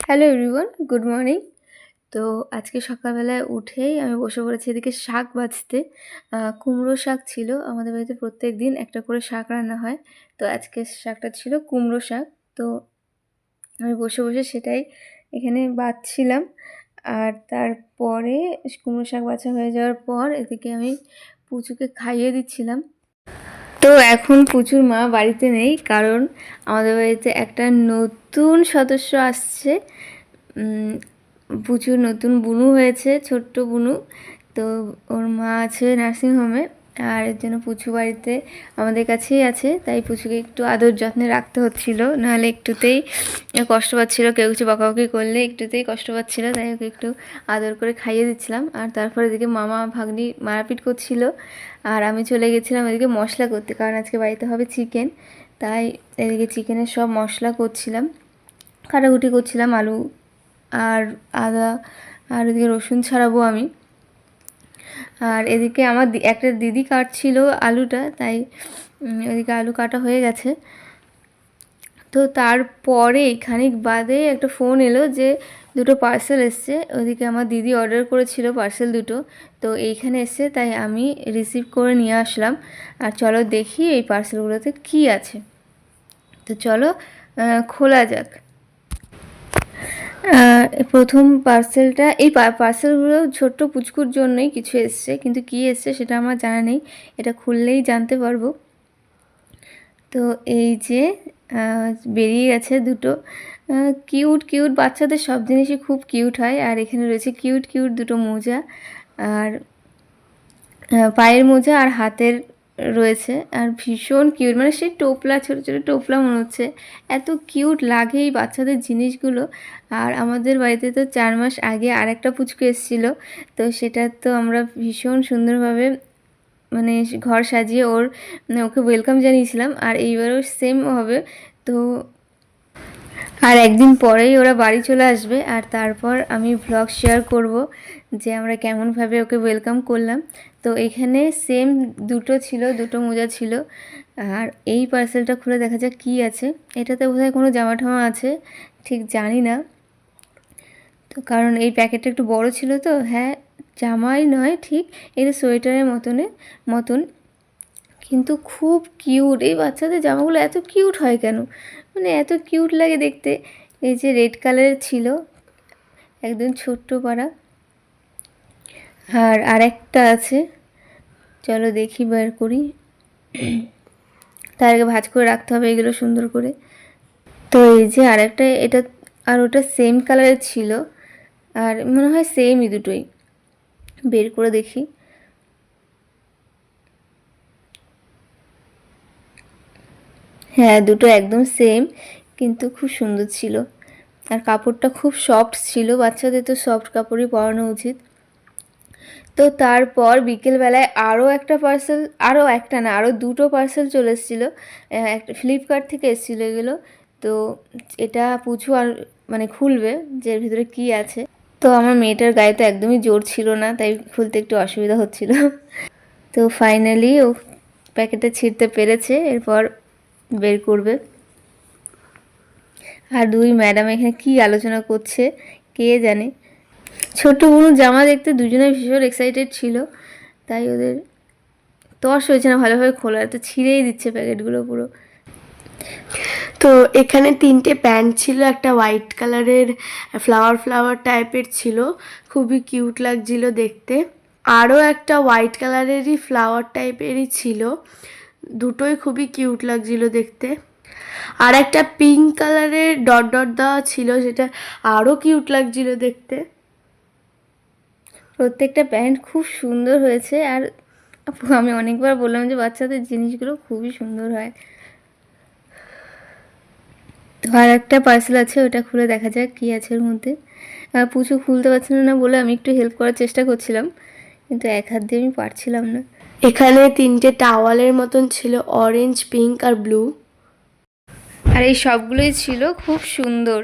Hello everyone good morning তো আজকে সকালবেলায় উঠেই আমি বসে পড়েছি এদিকে শাক বাছতে কুমড়ো শাক ছিল। আমাদের বাড়িতে প্রত্যেক দিন একটা করে শাক রান্না হয়। তো আজকে শাকটা ছিল কুমড়ো শাক। তো আমি বসে বসে সেটাই এখানে বাছছিলাম আর তারপরে কুমড়ো শাক বাছা হয়ে যাওয়ার পর এদিকে আমি পুচুকে খাইয়ে দিচ্ছিলাম। তো এখন পুচুর মা বাড়িতে নেই, কারণ আমাদের বাড়িতে একটা নতুন সদস্য আসছে। পুচুর নতুন বুনু হয়েছে, ছোট্ট বুনু। তো ওর মা আছে নার্সিংহোমে আর এর জন্য পুচু বাড়িতে আমাদের কাছেই আছে। তাই পুচুকে একটু আদর যত্নে রাখতে হচ্ছিল, নাহলে একটুতেই কষ্ট পাচ্ছিল, কেউ কিছু বকাবকি করলে একটুতেই কষ্ট পাচ্ছিল। তাই ওকে একটু আদর করে খাইয়ে দিচ্ছিলাম। আর তারপরে এদিকে মামা ভাগ্নি মারাপিট করছিল। আর আমি চলে গেছিলাম এদিকে মশলা করতে, কারণ আজকে বাড়িতে হবে চিকেন তাই এদিকে চিকেনের সব মশলা করছিলাম। কাটাকুটি করছিলাম, আলু আর আদা আর এদিকে রসুন ছাড়াবো আমি। আর এদিকে আমার একটা দিদি কাটছিল আলুটা, তাই এদিকে আলু কাটা হয়ে গেছে। তো তারপরে খানিক বাদে একটা ফোন এলো যে দুটো পার্সেল এসছে। ওদিকে আমার দিদি অর্ডার করেছিল পার্সেল দুটো। তো এইখানে এসছে তাই আমি রিসিভ করে নিয়ে আসলাম। আর চলো দেখি এই পার্সেলগুলোতে কি আছে। তো চলো খোলা যাক। প্রথম পার্সেলটা এই পার্সেলগুলো ছোট্ট পুচকুর জন্যই কিছু এসছে। কিন্তু কি এসছে সেটা আমার জানা নেই। এটা খুললেই জানতে পারব। তো এই যে বেরিয়ে গেছে দুটো। কিউট কিউট বাচ্চাদের সব জিনিসই খুব কিউট হয়। আর এখানে রয়েছে কিউট কিউট দুটো মোজা। আর পায়ের মোজা আর হাতের রয়েছে। আর ভীষণ কিউট মানে সেই টোপলা, ছোটো ছোটো টোপলা মনে হচ্ছে। এত কিউট লাগে এই বাচ্চাদের জিনিসগুলো। আর আমাদের বাড়িতে তো চার মাস আগে আর একটা পুচকু এসেছিল। তো সেটা তো আমরা ভীষণ সুন্দরভাবে মানে ঘর সাজিয়ে ওর, ওকে ওয়েলকাম জানিয়েছিলাম। আর এইবারও সেম হবে। তো আর একদিন পরেই ওরা বাড়ি চলে আসবে আর তারপর আমি ভ্লগ শেয়ার করব যে আমরা কেমনভাবে ওকে ওয়েলকাম করলাম। তো এখানে সেম দুটো ছিল, দুটো মোজা ছিল। আর এই পার্সেলটা খুলে দেখা যাক কী আছে। এটাতে বোধহয় কোনো জামা ঠামা আছে, ঠিক জানি না। তো কারণ এই প্যাকেটটা একটু বড় ছিল তো হ্যাঁ জামাই নয়, ঠিক। এটা সোয়েটারের মতনে, মতন। কিন্তু খুব কিউট এই বাচ্চাদের জামাগুলো এত কিউট হয় কেন? মানে এত কিউট লাগে দেখতে। এই যে রেড কালারের ছিল, একদম ছোট্ট পাড়া। আর আরেকটা আছে, চলো দেখি বের করি। তার আগে ভাজ করে রাখতে হবে এগুলো সুন্দর করে। তো এই যে আরেকটা, এটা, আর ওটা সেম কালারের ছিল। আর মনে হয় সেমই দুটোই। বের করে দেখি। হ্যাঁ দুটো একদম সেম কিন্তু খুব সুন্দর ছিল। আর কাপড়টা খুব সফট ছিল, বাচ্চাদের তো সফট কাপড়ই পরানো উচিত। তো তারপর বিকেলবেলায় আরও একটা পার্সেল আরও একটা না আরও দুটো পার্সেল চলে এসেছিল। একটা ফ্লিপকার্ট থেকে এসেছিল এগুলো। তো এটা পুচু আর মানে খুলবে যে এর ভিতরে কী আছে। তো আমার মেয়েটার গায়ে তো একদমই জোর ছিল না, তাই খুলতে একটু অসুবিধা হচ্ছিল। তো ফাইনালি ও প্যাকেটটা ছিঁড়তে পেরেছে, এরপর বের করবে। আর দুই ম্যাডাম এখানে কি আলোচনা করছে, কে জানে? ছোট বুনু জামা দেখতে দুজনে ভীষণ এক্সাইটেড ছিল, তাই ওদের তস হয়েছে না ভালোভাবে খোলা তো ছিঁড়েই দিচ্ছে প্যাকেটগুলো পুরো। তো এখানে তিনটে প্যান্ট ছিল, একটা হোয়াইট কালারের ফ্লাওয়ার ফ্লাওয়ার টাইপের ছিল, খুবই কিউট লাগছিল দেখতে। আরও একটা হোয়াইট কালারেরই ফ্লাওয়ার টাইপেরই ছিল। দুটোই খুবই কিউট লাগছিল দেখতে। আর একটা পিঙ্ক কালারের ডট ডট দেওয়া ছিল, সেটা আরও কিউট লাগছিল দেখতে। প্রত্যেকটা প্যান্ট খুব সুন্দর হয়েছে, আর আমি অনেকবার বললাম যে বাচ্চাদের জিনিসগুলো খুবই সুন্দর হয়। তো আর একটা পার্সেল আছে, ওটা খুলে দেখা যাক কী আছে ওর মধ্যে। পুচু খুলতে পারছিল না বলে আমি একটু হেল্প করার চেষ্টা করছিলাম, কিন্তু এক হাত দিয়ে আমি পারছিলাম না। এখানে তিনটে টাওয়ালের মতন ছিল অরেঞ্জ পিঙ্ক আর ব্লু আর এই সবগুলোই ছিল খুব সুন্দর।